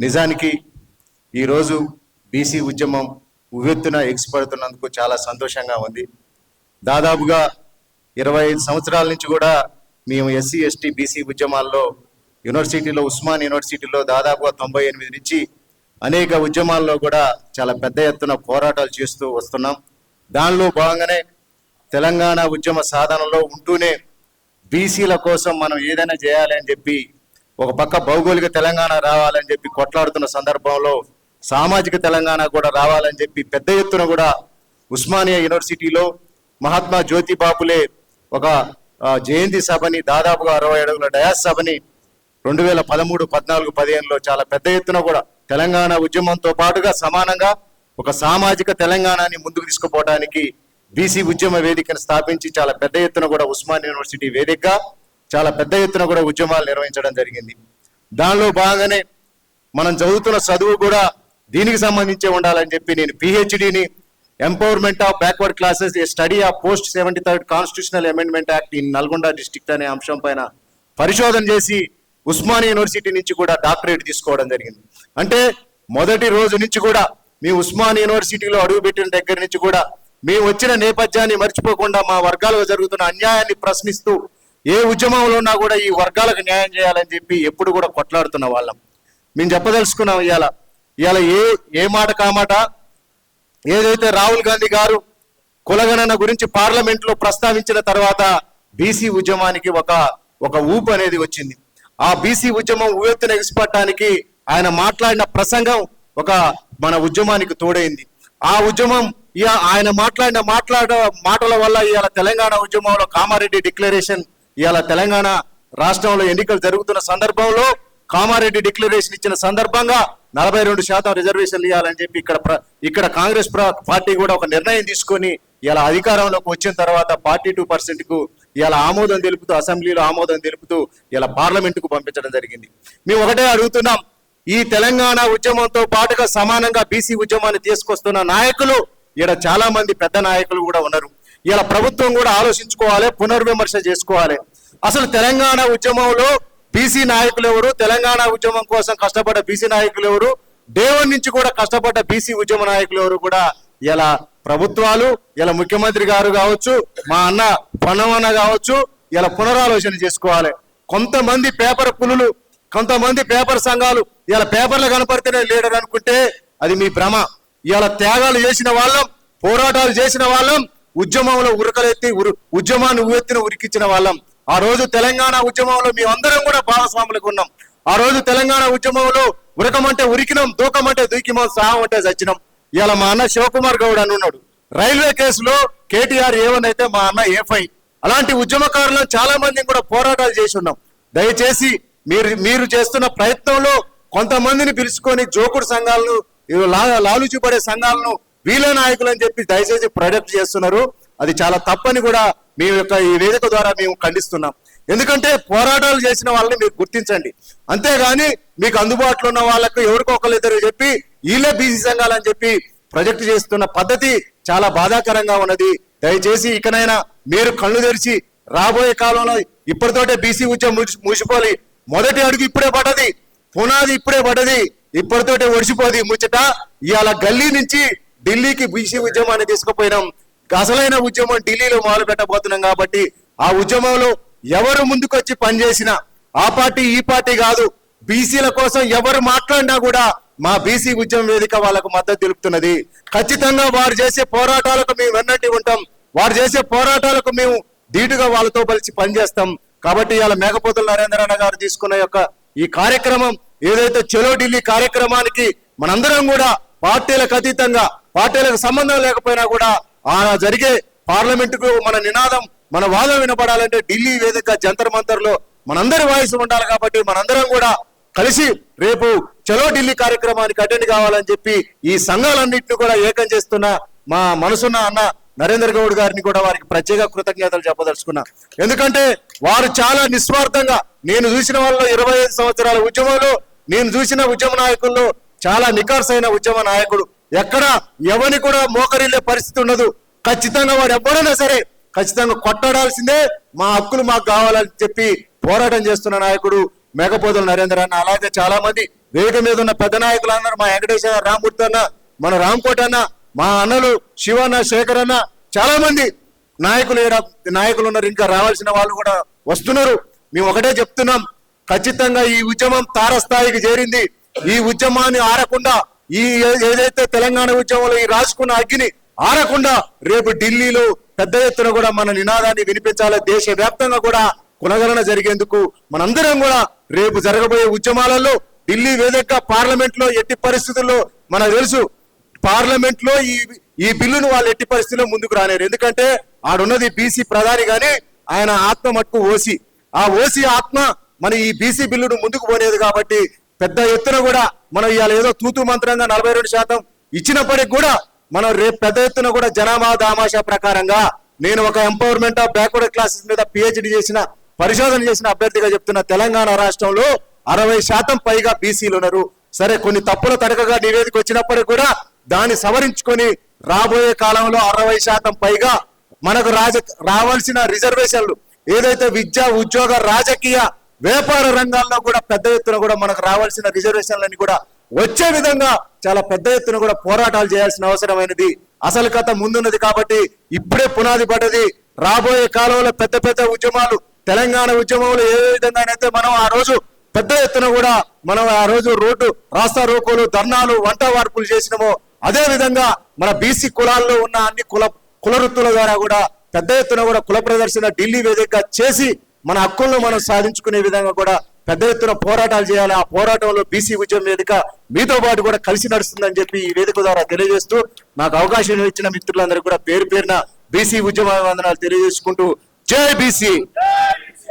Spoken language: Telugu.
నిజానికి ఈరోజు బీసీ ఉద్యమం ఉవ్వెత్తున ఎగిసిపడుతున్నందుకు చాలా సంతోషంగా ఉంది. దాదాపుగా ఇరవై ఐదు సంవత్సరాల నుంచి కూడా మేము ఎస్సీ ఎస్టీ బీసీ ఉద్యమాల్లో యూనివర్సిటీలో ఉస్మాన్ యూనివర్సిటీలో దాదాపుగా తొంభై ఎనిమిది నుంచి అనేక ఉద్యమాల్లో కూడా చాలా పెద్ద ఎత్తున పోరాటాలు చేస్తూ వస్తున్నాం. దానిలో భాగంగానే తెలంగాణ ఉద్యమ సాధనలో ఉంటూనే బీసీల కోసం మనం ఏదైనా చేయాలి అని చెప్పి ఒక పక్క భౌగోళిక తెలంగాణ రావాలని చెప్పి కొట్లాడుతున్న సందర్భంలో సామాజిక తెలంగాణ కూడా రావాలని చెప్పి పెద్ద ఎత్తున కూడా ఉస్మానియా యూనివర్సిటీలో మహాత్మా జ్యోతి బాపులే ఒక జయంతి సభని దాదాపుగా అరవై అడుగుల డయాస్ సభని రెండు వేల పదమూడు పద్నాలుగు పదిహేనులో చాలా పెద్ద ఎత్తున కూడా తెలంగాణ ఉద్యమంతో పాటుగా సమానంగా ఒక సామాజిక తెలంగాణని ముందుకు తీసుకుపోవడానికి బీసీ ఉద్యమ వేదికను స్థాపించి చాలా పెద్ద ఎత్తున కూడా ఉస్మాన్ యూనివర్సిటీ వేదికగా చాలా పెద్ద ఎత్తున కూడా ఉద్యమాలు నిర్వహించడం జరిగింది. దానిలో భాగంగానే మనం చదువుతున్న చదువు కూడా దీనికి సంబంధించే ఉండాలని చెప్పి నేను పిహెచ్డిని empowerment of backward classes a study of post seventy third constitutional amendment act in Nalgonda district అనే అంశం పైన పరిశోధన చేసి ఉస్మానియా యూనివర్సిటీ నుంచి కూడా డాక్టరేట్ తీసుకోవడం జరిగింది. అంటే మొదటి రోజు నుంచి కూడా మీ ఉస్మాన్ యూనివర్సిటీలో అడుగుపెట్టిన దగ్గర నుంచి కూడా మేము వచ్చిన నేపథ్యాన్ని మర్చిపోకుండా మా వర్గాలకు జరుగుతున్న అన్యాయాన్ని ప్రశ్నిస్తూ ఏ ఉద్యమంలో ఉన్నా కూడా ఈ వర్గాలకు న్యాయం చేయాలని చెప్పి ఎప్పుడు కూడా కొట్లాడుతున్న వాళ్ళం. మేము చెప్పదలుచుకున్నాం ఇవాళ ఇవాళ ఏ ఏ మాట కామాట ఏదైతే రాహుల్ గాంధీ గారు కులగణన గురించి పార్లమెంట్లో ప్రస్తావించిన తర్వాత బీసీ ఉద్యమానికి ఒక ఒక ఊపు అనేది వచ్చింది. ఆ బీసీ ఉద్యమం ఉవ్వెత్తున ఎగిసిపట్టడానికి ఆయన మాట్లాడిన ప్రసంగం ఒక మన ఉద్యమానికి తోడైంది. ఆ ఉద్యమం ఇక ఆయన మాట్లాడిన మాట్లాడ మాటల వల్ల ఇవాళ తెలంగాణ ఉద్యమంలో కామారెడ్డి డిక్లరేషన్ ఇవాళ తెలంగాణ రాష్ట్రంలో ఎన్నికలు జరుగుతున్న సందర్భంలో కామారెడ్డి డిక్లరేషన్ ఇచ్చిన సందర్భంగా నలభై రెండు శాతం రిజర్వేషన్లు ఇవ్వాలని చెప్పి ఇక్కడ ప్ర- ఇక్కడ కాంగ్రెస్ ప్ర- పార్టీ కూడా ఒక నిర్ణయం తీసుకొని ఇలా అధికారంలోకి వచ్చిన తర్వాత ఫార్టీ టూ పర్సెంట్కు ఇలా ఆమోదం తెలుపుతూ అసెంబ్లీలో ఆమోదం తెలుపుతూ ఇలా పార్లమెంట్కు పంపించడం జరిగింది. మేము ఒకటే అడుగుతున్నాం ఈ తెలంగాణ ఉద్యమంతో పాటుగా సమానంగా బీసీ ఉద్యమాన్ని తీసుకొస్తున్న నాయకులు ఇక్కడ చాలా మంది పెద్ద నాయకులు కూడా ఉన్నారు. ఇలా ప్రభుత్వం కూడా ఆలోచించుకోవాలి పునర్విమర్శ చేసుకోవాలి. అసలు తెలంగాణ ఉద్యమంలో బీసీ నాయకులు ఎవరు? తెలంగాణ ఉద్యమం కోసం కష్టపడ్డ బీసీ నాయకులు ఎవరు? దేవన్ నుంచి కూడా కష్టపడ్డ బీసీ ఉద్యమ నాయకులు ఎవరు కూడా ఇలా ప్రభుత్వాలు ఇలా ముఖ్యమంత్రి గారు కావచ్చు మా అన్న పొన్నమన్న కావచ్చు ఇలా పునరాలోచన చేసుకోవాలి. కొంతమంది పేపర్ పులులు కొంతమంది పేపర్ సంఘాలు ఇలా పేపర్లు కనపడితేనే లీడర్ అనుకుంటే అది మీ భ్రమ. ఇలా త్యాగాలు చేసిన వాళ్ళం పోరాటాలు చేసిన వాళ్ళం ఉద్యమంలో ఉరకలెత్తి ఉరు ఉద్యమాన్ని ఉవ్వెత్తిన ఉరికిచ్చిన వాళ్ళం. ఆ రోజు తెలంగాణ ఉద్యమంలో మేమందరం కూడా భాగస్వాములకు ఉన్నాం. ఆ రోజు తెలంగాణ ఉద్యమంలో ఉరకమంటే ఉరికినాం దూకమంటే దూకినాం సాహం అంటే చచ్చినాం. ఇవాళ మా అన్న శివకుమార్ గౌడ్ అని ఉన్నాడు. రైల్వే కేసులో కేటీఆర్ ఏవన్ అయితే మా అన్న ఏఫై అలాంటి ఉద్యమకారులను చాలా మందిని కూడా పోరాటాలు చేసి ఉన్నాం. దయచేసి మీరు మీరు చేస్తున్న ప్రయత్నంలో కొంతమందిని పిలుచుకొని జోకుడు సంఘాలను లాలుచిపడే లాలుచి పడే సంఘాలను వీళ్ళ నాయకులు అని చెప్పి దయచేసి ప్రొడక్ట్ చేస్తున్నారు. అది చాలా తప్పని కూడా మీ యొక్క ఈ వేదిక ద్వారా మేము ఖండిస్తున్నాం. ఎందుకంటే పోరాటాలు చేసిన వాళ్ళని మీరు గుర్తించండి. అంతేగాని మీకు అందుబాటులో ఉన్న వాళ్ళకు ఎవరికో ఒకరిద్దరు చెప్పి వీళ్ళే బీసీ సంఘాలు అని చెప్పి ప్రొజెక్ట్ చేస్తున్న పద్ధతి చాలా బాధాకరంగా ఉన్నది. దయచేసి ఇకనైనా మీరు కళ్ళు తెరిచి రాబోయే కాలంలో ఇప్పటితోటే బీసీ ఉద్యమం ముగిసి- మొదటి అడుగు ఇప్పుడే పడ్డది. పునాది ఇప్పుడే పడ్డది. ఇప్పటితోటే ఒడిసిపోది. ముచ్చట ఇవాళ గల్లీ నుంచి ఢిల్లీకి బీసీ ఉద్యమాన్ని తీసుకుపోయినాం. అసలైన ఉద్యమం ఢిల్లీలో మొదలు పెట్టబోతున్నాం కాబట్టి ఆ ఉద్యమంలో ఎవరు ముందుకొచ్చి పనిచేసినా ఆ పార్టీ ఈ పార్టీ కాదు. బీసీల కోసం ఎవరు మాట్లాడినా కూడా మా బీసీ ఉద్యమ వేదిక వాళ్ళకు మద్దతు తెలుపుతున్నది. ఖచ్చితంగా వారు చేసే పోరాటాలకు మేము వెన్నట్టి ఉంటాం. వారు చేసే పోరాటాలకు మేము ధీటుగా వాళ్ళతో కలిసి పనిచేస్తాం. కాబట్టి ఇవాళ మేకపోతుల నరేంద్రన్న గారు తీసుకున్న యొక్క ఈ కార్యక్రమం ఏదైతే చలో ఢిల్లీ కార్యక్రమానికి మనందరం కూడా పార్టీలకు అతీతంగా పార్టీలకు సంబంధం లేకపోయినా కూడా ఆ జరిగే పార్లమెంటుకు మన నినాదం మన వాదం వినపడాలంటే ఢిల్లీ వేదిక జంతర్ మంతర్లో మనందరి వాయిస్ ఉండాలి కాబట్టి మనందరం కూడా కలిసి రేపు చలో ఢిల్లీ కార్యక్రమానికి అటెండ్ కావాలని చెప్పి ఈ సంఘాలన్నింటినీ కూడా ఏకం చేస్తున్న మా మనసున్న అన్న నరేంద్ర గౌడ్ గారిని కూడా వారికి ప్రత్యేక కృతజ్ఞతలు చెప్పదలుచుకున్నా. ఎందుకంటే వారు చాలా నిస్వార్థంగా నేను చూసిన వాళ్ళ ఇరవై ఐదు సంవత్సరాల ఉద్యమంలో నేను చూసిన ఉద్యమ నాయకుల్లో చాలా నికార్సైన ఉద్యమ నాయకుడు ఎక్కడ ఎవరిని కూడా మోకరిల్లే పరిస్థితి ఉండదు. ఖచ్చితంగా వాడు ఎవరైనా సరే ఖచ్చితంగా కొట్టాడాల్సిందే మా హక్కులు మాకు కావాలని చెప్పి పోరాటం చేస్తున్న నాయకుడు మేకపోతుల నరేంద్ర అన్న. అలాగే చాలా మంది వేదిక మీద ఉన్న పెద్ద నాయకులు అన్నారు మా వెంకటేశ్వర రామూర్తి అన్న మన రామ్కోట్ అన్న మా అన్నలు శివన్న శేఖర్ అన్న. చాలా మంది నాయకులు నాయకులు ఉన్నారు ఇంకా రావాల్సిన వాళ్ళు కూడా వస్తున్నారు. మేము ఒకటే చెప్తున్నాం ఖచ్చితంగా ఈ ఉద్యమం తారస్థాయికి చేరింది. ఈ ఉద్యమాన్ని ఆరకుండా ఈ ఏ- ఏదైతే తెలంగాణ ఉద్యమంలో ఈ రాసుకున్న అగ్గిని ఆరకుండా రేపు ఢిల్లీలో పెద్ద ఎత్తున కూడా మన నినాదాన్ని వినిపించాలి. దేశ వ్యాప్తంగా కూడా కొనగలన జరిగేందుకు మనందరం కూడా రేపు జరగబోయే ఉద్యమాలలో ఢిల్లీ వేదిక పార్లమెంట్లో ఎట్టి పరిస్థితుల్లో మనకు తెలుసు పార్లమెంట్లో ఈ ఈ బిల్లును వాళ్ళు ఎట్టి పరిస్థితుల్లో ముందుకు రాలేరు. ఎందుకంటే ఆడున్నది బీసీ ప్రధాని గాని ఆయన ఆత్మ మట్టుకు ఓసి. ఆ ఓసి ఆత్మ మన ఈ బీసీ బిల్లును ముందుకు పోలేదు కాబట్టి పెద్ద ఎత్తున కూడా మనం ఇవాళ ఏదో తూతు మంత్రంగా నలభై రెండు శాతం ఇచ్చినప్పటికి కూడా మనం రేపు పెద్ద ఎత్తున కూడా జనాభా దామాషా ప్రకారంగా నేను ఒక ఎంపవర్మెంట్ ఆఫ్ బ్యాక్వర్డ్ క్లాసెస్ మీద పిహెచ్డి చేసిన పరిశోధన చేసిన అభ్యర్థిగా చెప్తున్న తెలంగాణ రాష్ట్రంలో అరవై శాతం పైగా బీసీలు ఉన్నారు. సరే కొన్ని తప్పుల తడకగా నివేదిక వచ్చినప్పటికి కూడా దాన్ని సవరించుకొని రాబోయే కాలంలో అరవై శాతం పైగా మనకు రాజ రావాల్సిన రిజర్వేషన్లు ఏదైతే విద్య ఉద్యోగ రాజకీయ వ్యాపార రంగాల్లో కూడా పెద్ద ఎత్తున కూడా మనకు రావాల్సిన రిజర్వేషన్లన్నీ కూడా వచ్చే విధంగా చాలా పెద్ద ఎత్తున కూడా పోరాటాలు చేయాల్సిన అవసరమైనది. అసలు కథ ముందున్నది కాబట్టి ఇప్పుడే పునాది పడ్డది. రాబోయే కాలంలో పెద్ద పెద్ద ఉద్యమాలు తెలంగాణ ఉద్యమంలో ఏ విధంగానైతే మనం ఆ రోజు పెద్ద ఎత్తున కూడా మనం ఆ రోజు రోడ్డు రాస్తా రోకోలు ధర్నాలు వంట వార్పులు చేసినామో అదే విధంగా మన బీసీ కులాల్లో ఉన్న అన్ని కుల కుల వృత్తుల ద్వారా కూడా పెద్ద ఎత్తున కూడా కుల ప్రదర్శన ఢిల్లీ వేదికగా చేసి మన హక్కులను మనం సాధించుకునే విధంగా కూడా పెద్ద ఎత్తున పోరాటాలు చేయాలి. ఆ పోరాటంలో బీసీ ఉద్యమం వేదిక మీతో పాటు కూడా కలిసి నడుస్తుందని చెప్పి ఈ వేదిక ద్వారా తెలియజేస్తూ నాకు అవకాశం ఇచ్చిన మిత్రులందరూ కూడా పేరు పేరున బీసీ ఉద్యమ వందనాలు తెలియజేసుకుంటూ జై బీసీ!